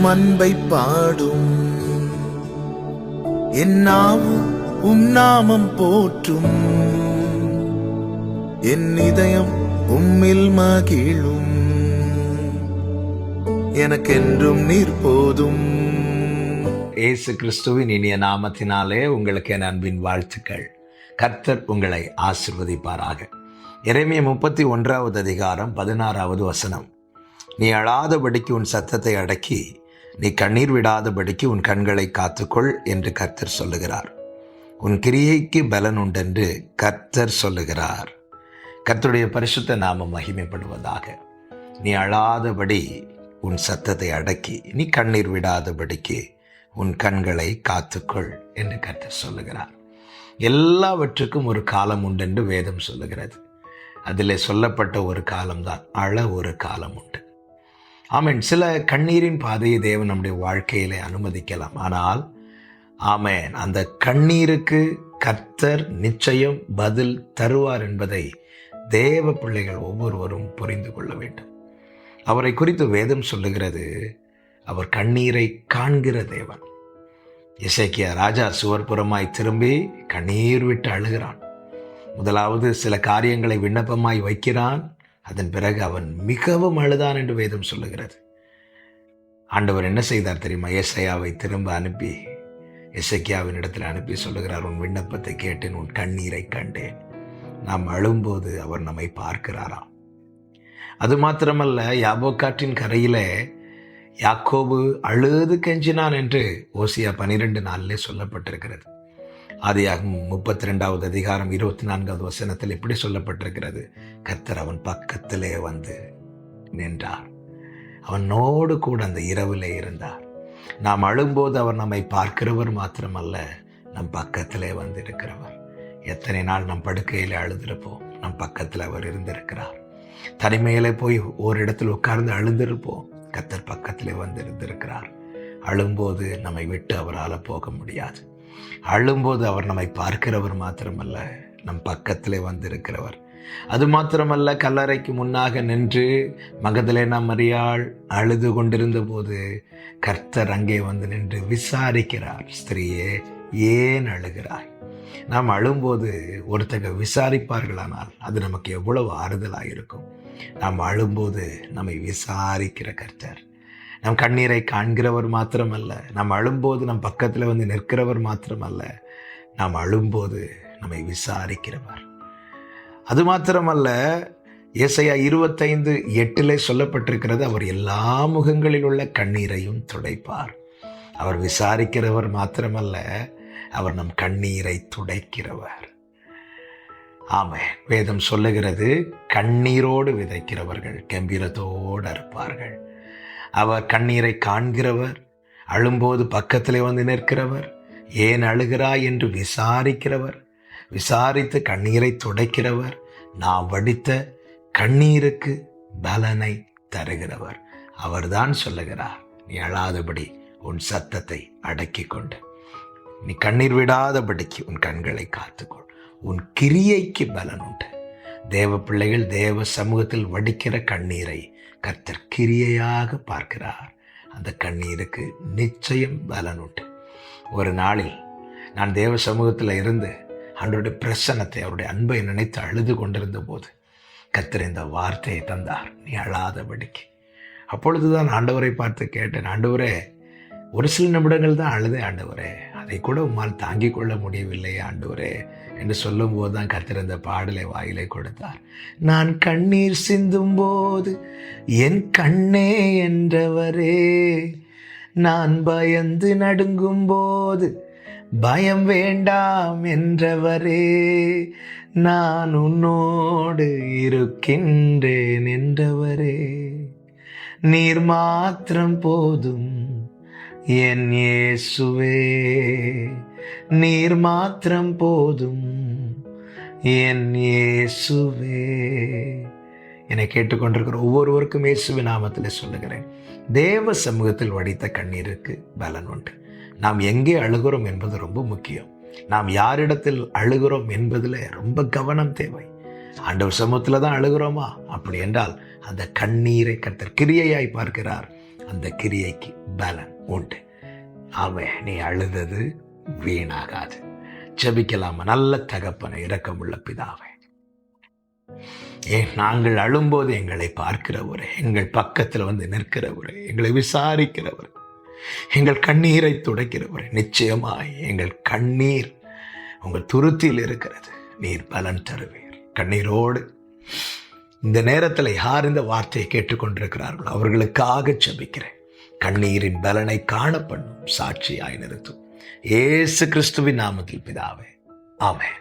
உம் அன்பை பாடும். என்னாவும் உம் நாமம் போற்றும். என் இதயம் உம்மில் மகிழும். எனக்கென்றும் நீர் போதும். இயேசு கிறிஸ்துவின் இனிய நாமத்தினாலே உங்களுக்கு என் அன்பின் வாழ்த்துக்கள். கர்த்தர் உங்களை ஆசிர்வதிப்பாராக. இறைமைய முப்பத்தி ஒன்றாவது அதிகாரம் பதினாறாவது வசனம். நீ அழாதபடிக்கு உன் சத்தத்தை அடக்கி நீ கண்ணீர் விடாதபடிக்கு உன் கண்களை காத்துக்கொள் என்று கர்த்தர் சொல்லுகிறார். உன் கிரியைக்கு பலன் உண்டென்று கர்த்தர் சொல்லுகிறார். கர்த்தருடைய பரிசுத்த நாமம் மகிமைப்படுவதாக. நீ அழாதபடி உன் சத்தத்தை அடக்கி நீ கண்ணீர் விடாதபடிக்கு உன் கண்களை காத்துக்கொள் என்று கர்த்தர் சொல்லுகிறார். எல்லாவற்றுக்கும் ஒரு காலம் உண்டென்று வேதம் சொல்லுகிறது. அதில் சொல்லப்பட்ட ஒரு காலம்தான் அழ ஒரு காலம் உண்டு. ஆமேன். சில கண்ணீரின் பாதையை தேவன் நம்முடைய வாழ்க்கையில் அனுமதிக்கலாம். ஆனால் ஆமேன். அந்த கண்ணீருக்கு கர்த்தர் நிச்சயம் பதில் தருவார் என்பதை தேவ பிள்ளைகள் ஒவ்வொருவரும் புரிந்து கொள்ள வேண்டும். அவரை குறித்து வேதம் சொல்லுகிறது அவர் கண்ணீரை காண்கிற தேவன். இசைக்கிய ராஜா சுவர்புறமாய் திரும்பி கண்ணீர் விட்டு அழுகிறான். முதலாவது சில காரியங்களை விண்ணப்பமாய் வைக்கிறான். அதன் பிறகு அவன் மிகவும் அழுதான் என்று வேதம் சொல்லுகிறது. ஆண்டவர் என்ன செய்தார் தெரியுமா? எஸ்ஐயாவை திரும்ப அனுப்பி எசைக்கியாவின் இடத்துல அனுப்பி சொல்லுகிறார் உன் விண்ணப்பத்தை கேட்டேன் உன் கண்ணீரை கண்டேன். நாம் அழும்போது அவர் நம்மை பார்க்கிறாராம். அது மாத்திரமல்ல யாபோக்காற்றின் கரையில் யாக்கோபு அழுது கெஞ்சினான் என்று ஓசியா பனிரெண்டு நாளிலே சொல்லப்பட்டிருக்கிறது. ஆதியாகும் முப்பத்தி ரெண்டாவது அதிகாரம் இருபத்தி நான்காவது வசனத்தில் இப்படி சொல்லப்பட்டிருக்கிறது. கத்தர் அவன் பக்கத்திலே வந்து நின்றார். அவனோடு கூட அந்த இரவிலே இருந்தார். நாம் அழும்போது அவர் நம்மை பார்க்கிறவர் மாத்திரமல்ல நம் பக்கத்திலே வந்து இருக்கிறவர் எத்தனை நாள் நம் படுக்கையில் அழுதிருப்போம் நம் பக்கத்தில் அவர் இருந்திருக்கிறார். தனிமையிலே போய் ஓரிடத்தில் உட்கார்ந்து அழுந்திருப்போம் கத்தர் பக்கத்திலே வந்து இருந்திருக்கிறார் அழும்போது நம்மை விட்டு அவரால் போக முடியாது. அழும்போது அவர் நம்மை பார்க்கிறவர் மாத்திரமல்ல நம் பக்கத்திலே வந்திருக்கிறவர். அது மாத்திரமல்ல கல்லறைக்கு முன்னாக நின்று மகதலேனா மரியாள் அழுது கொண்டிருந்த போது கர்த்தர் அங்கே வந்து நின்று விசாரிக்கிறார் ஸ்திரீயே ஏன் அழுகிறாய்? நாம் அழும்போது ஒருத்தங்க விசாரிப்பார்களானால் அது நமக்கு எவ்வளவு ஆறுதலாக இருக்கும் நாம் அழும்போது நம்மை விசாரிக்கிற கர்த்தர். நம் கண்ணீரை காண்கிறவர் மாத்திரமல்ல. நாம் அழும்போது நம் பக்கத்தில் வந்து நிற்கிறவர் மாத்திரமல்ல. நாம் அழும்போது நம்மை விசாரிக்கிறவர். அது மாத்திரமல்ல இயசையா இருபத்தைந்து எட்டிலே சொல்லப்பட்டிருக்கிறது அவர் எல்லா முகங்களில் உள்ள கண்ணீரையும் துடைப்பார். அவர் விசாரிக்கிறவர் மாத்திரமல்ல அவர் நம் கண்ணீரை துடைக்கிறவர். ஆமே வேதம் சொல்லுகிறது கண்ணீரோடு விதைக்கிறவர்கள் கம்பீரத்தோடு அறுப்பார்கள். அவர் கண்ணீரை காண்கிறவர் அழும்போது பக்கத்திலே வந்து நிற்கிறவர் ஏன் அழுகிறாய் என்று விசாரிக்கிறவர் விசாரித்து கண்ணீரை துடைக்கிறவர் நாம் வடித்த கண்ணீருக்கு பலனை தருகிறவர். அவர்தான் சொல்லுகிறார் நீ அழாதபடி உன் சத்தத்தை அடக்கி கொண்டு. நீ கண்ணீர் விடாதபடிக்கு உன் கண்களை காத்துக்கொள். உன் கிரியைக்கு பலன் உண்டு. தேவ பிள்ளைகள் தேவ சமூகத்தில் வடிக்கிற கண்ணீரை கர்த்தர் கிரியையாக பார்க்கிறார். அந்த கண்ணீருக்கு நிச்சயம் பலன் உண்டு ஒரு நாளில் நான் தேவ சமூகத்தில் இருந்து அவருடைய பிரசன்னத்தை அவருடைய அன்பை நினைத்து அழுது கொண்டிருந்த போது கர்த்தர் இந்த வார்த்தையை தந்தார். நீ அழாதபடிக்கு. அப்பொழுதுதான் ஆண்டவரை பார்த்து கேட்டேன் ஆண்டவரே ஒரு சில நிமிடங்கள் தான் அழுதே ஆண்டவரே. அதை கூட உம்மால் தாங்கிக் கொள்ள முடியவில்லை ஆண்டவரே என்று சொல்லும்போது தான் கத்திருந்த பாடலை வாயிலை கொடுத்தார். நான் கண்ணீர் சிந்தும் போது என் கண்ணே என்றவரே நான் பயந்து நடுங்கும் போது பயம் வேண்டாம் என்றவரே நான் உன்னோடு இருக்கின்றேன் என்றவரே நீர் மாத்திரம் போதும் என் இயேசுவே நீர் மாத்திரம் போதும். என் இயேசுவே. என்னை கேட்டுக்கொண்டிருக்கிற ஒவ்வொருவருக்கும் இயேசுவி நாமத்தில் சொல்லுகிறேன். தேவ சமூகத்தில் வடித்த கண்ணீருக்கு பலன் உண்டு. நாம் எங்கே அழுகிறோம் என்பது ரொம்ப முக்கியம். நாம் யாரிடத்தில் அழுகிறோம் என்பதில் ரொம்ப கவனம் தேவை. ஆண்டவர் சமூகத்தில் தான் அழுகிறோமா? அப்படி என்றால் அந்த கண்ணீரை கத்தர் கிரியையாய் பார்க்கிறார். அந்த கிரியைக்கு பலன் உண்டு. அவன் நீ அழுதது வீணாகாது. ஜபிக்கலாமா நல்ல தகப்பனை இரக்கமுள்ள பிதாவை. ஏன் நாங்கள் அழும்போது எங்களை பார்க்கிறவர் எங்கள் பக்கத்தில் வந்து நிற்கிறவர் எங்களை விசாரிக்கிறவர் எங்கள் கண்ணீரை துடைக்கிறவர். நிச்சயமாய் எங்கள் கண்ணீர் உங்கள் துருத்தியில் இருக்கிறது. நீர் பலன் தருவீர். கண்ணீரோடு இந்த நேரத்தில் யார் இந்த வார்த்தையை கேட்டுக்கொண்டிருக்கிறார்களோ அவர்களுக்காக ஜெபிக்கிறேன். கண்ணீரின் பலனை காணப்படும் சாட்சியாய் நிறுத்தும். ஏசு கிறிஸ்துவின் நாமத்தில் பிதாவே. ஆமென்.